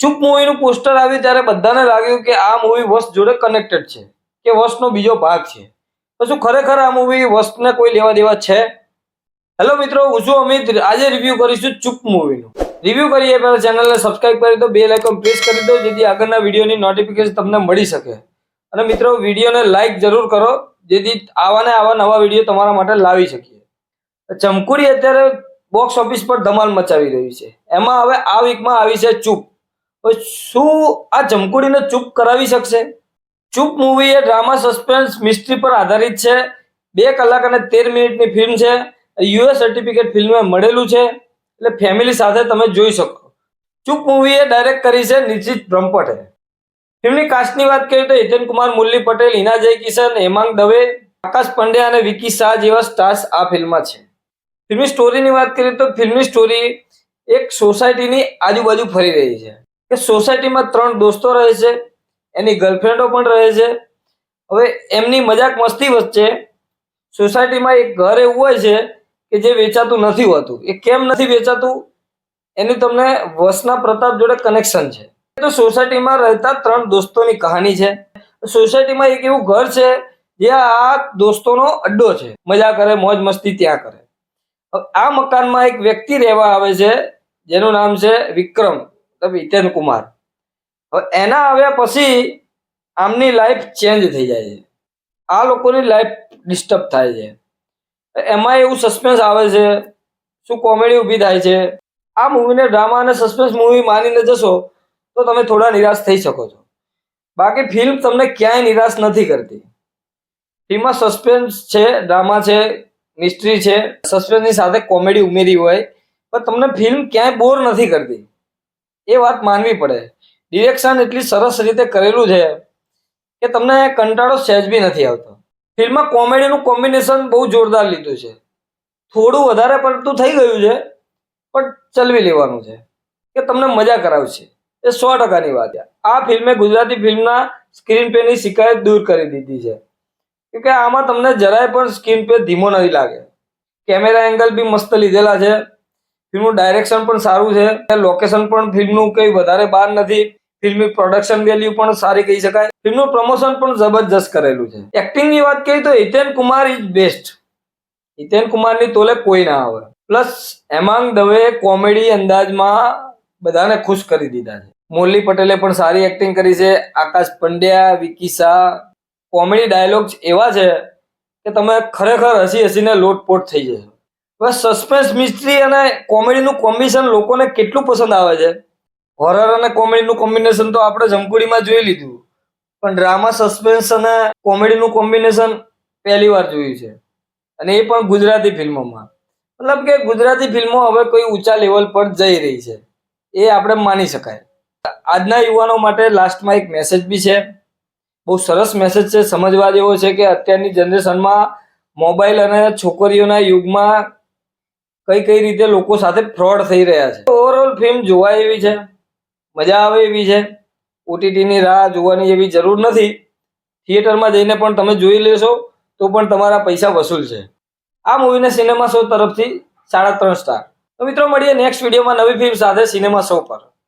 ચૂપ મૂવીનું પોસ્ટર આવ્યું ત્યારે બધાને લાગ્યું કે આ મૂવી વસ્ત જોડે કનેક્ટેડ છે, કે વસ્તનો બીજો ભાગ છે. તો શું ખરેખર આ મૂવી વસ્તને કોઈ લેવા દેવા છે? હેલો મિત્રો, હું છું અમિત. આજે રિવ્યુ કરીશું ચૂપ મૂવીનું. રિવ્યુ કરીએ પહેલા ચેનલને સબસ્ક્રાઇબ કરી દો, બે લાઇકન પ્રેસ કરી દો, જેથી આગળના વિડીયોની નોટિફિકેશન તમને મળી શકે. અને મિત્રો, વિડીયોને લાઈક જરૂર કરો, જેથી આવા ને આવા નવા વીડિયો તમારા માટે લાવી શકીએ. ચમકુડી અત્યારે બોક્સ ઓફિસ પર ધમાલ મચાવી રહ્યું છે. એમાં હવે આ વીકમાં આવી છે ચૂપ. શું આ જમકુડીને ચૂપ કરાવી શકશે? ચૂપ મૂવી એ ડ્રામા સસ્પેન્સ મિસ્ટ્રી પર આધારિત છે. બે કલાક અને તેર મિનિટની ફિલ્મ છે. યુએસ સર્ટિફિકેટ ફિલ્મ મળેલું છે. એટલે ફેમિલી સાથે તમે જોઈ શકો. ચૂપ મૂવીએ ડાયરેક્ટ કરી છે નિશ્ચિત બ્રહ્મપટે. ફિલ્મની કાસ્ટની વાત કરીએ તો હિતેન કુમાર, મુરલી પટેલ, હિના જય કિશન હેમાંગ દવે, આકાશ પંડ્યા અને વિકી શાહ જેવા સ્ટાર્સ આ ફિલ્મમાં છે. ફિલ્મની સ્ટોરીની વાત કરીએ તો ફિલ્મની સ્ટોરી એક સોસાયટીની આજુબાજુ ફરી રહી છે. કે સોસાયટીમાં ત્રણ દોસ્તો રહે છે, એની ગર્લફ્રેન્ડો પણ રહે છે. હવે એમની મજાક મસ્તી વચ્ચે સોસાયટીમાં એક ઘર એવું હોય છે કે જે વેચાતું નથી હોતું. એ કેમ નથી વેચાતું? એની તમને વસના પ્રતાપ જોડે કનેક્શન છે. તો સોસાયટીમાં રહેતા ત્રણ દોસ્તોની કહાની છે. સોસાયટીમાં એક એવું ઘર છે, જે આ દોસ્તોનો અડ્ડો છે. મજા કરે, મોજ મસ્તી ત્યાં કરે. આ મકાનમાં એક વ્યક્તિ રહેવા આવે છે, જેનું નામ છે વિક્રમ. હિતેન કુમાર હવે એના આવ્યા પછી આમની લાઈફ ચેન્જ થઈ જાય છે. આ લોકોની લાઈફ ડિસ્ટર્બ થાય છે. એમાં એવું સસ્પેન્સ આવે છે, શું કોમેડી ઊભી થાય છે. આ મૂવીને ડ્રામા અને સસ્પેન્સ મૂવી માનીને જશો તો તમે થોડા નિરાશ થઈ શકો છો. બાકી ફિલ્મ તમને ક્યાંય નિરાશ નથી કરતી. ફિલ્મમાં સસ્પેન્સ છે ડ્રામા છે મિસ્ટ્રી છે. સસ્પેન્સની સાથે કોમેડી ઉમેરી હોય, પણ તમને ફિલ્મ ક્યાંય બોર નથી કરતી. એ વાત માનવી પડે. ડિરેક્શન એટલી સરસ રીતે કરેલું છે કે તમને કંટાળો સહેજ બી નથી આવતો. ફિલ્મમાં કોમેડીનું કોમ્બિનેશન બહુ જોરદાર લીધું છે. થોડું વધારે પડતું થઈ ગયું છે, પણ ચલવી લેવાનું છે. કે તમને મજા કરાવશે. એ સો ટકાની વાત છે. આ ફિલ્મે ગુજરાતી ફિલ્મના સ્ક્રીન પેની શિકાયત દૂર કરી દીધી છે. કે આમાં તમને જરાય પણ સ્ક્રીન પે ધીમો નથી લાગે. કેમેરા એંગલ બી મસ્ત લીધેલા છે. ફિલ્મનું ડાયરેક્શન પણ સારું છે. લોકેશન પણ ફિલ્મનું કંઈ વધારે બહાર નથી. ફિલ્મની પ્રોડક્શન વેલ્યુ પણ સારી કહી શકાય. ફિલ્મનું પ્રમોશન પણ જબરજસ્ત કરેલું છે. એક્ટિંગની વાત કરીએ તો હિતેન કુમાર ઇઝ બેસ્ટ હિતેન કુમારની તોલે કોઈ ના આવે. પ્લસ હેમાંગ દવે કોમેડી અંદાજમાં બધાને ખુશ કરી દીધા છે. મોરલી પટેલે પણ સારી એક્ટિંગ કરી છે. આકાશ પંડ્યા, વિકી શાહ. કોમેડી ડાયલોગ્સ એવા છે કે તમે ખરેખર હસી હસીને લોટપોટ થઈ જશો. બસ સસ્પેન્સ મિસ્ટ્રી અને કોમેડીનું કોમ્બિનેશન લોકોને કેટલું પસંદ આવે છે? હોરર અને કોમેડીનું કોમ્બિનેશન તો આપણે જમકુડીમાં જોઈ લીધું. પણ ડ્રામા સસ્પેન્સ અને કોમેડીનું કોમ્બિનેશન પહેલી વાર જોયું છે. અને એ પણ ગુજરાતી ફિલ્મોમાં. મતલબ કે ગુજરાતી ફિલ્મો હવે કોઈ ઊંચા લેવલ પર જઈ રહી છે. એ આપણે માની શકાય. આજના યુવાનો માટે લાસ્ટમાં એક મેસેજ બી છે. બહુ સરસ મેસેજ છે. સમજવા જેવો છે કે અત્યારની જનરેશનમાં મોબાઈલ અને છોકરીઓના યુગમાં કઈ કઈ રીતે લોકો સાથે ફ્રોડ થઈ રહ્યા છે. ઓવરઓલ ફિલ્મ જોવા એવી છે, મજા આવે એવી છે. ઓટીટીની રાહ જોવાની એવી જરૂર નથી. થિયેટરમાં જઈને પણ તમે જોઈ લેશો તો પણ તમારા પૈસા વસૂલ છે. આ મૂવીને સિનેમા શો તરફથી સાડા ત્રણ સ્ટાર તો મિત્રો, મળીએ નેક્સ્ટ વિડીયોમાં નવી ફિલ્મ સાથે સિનેમા શો પર.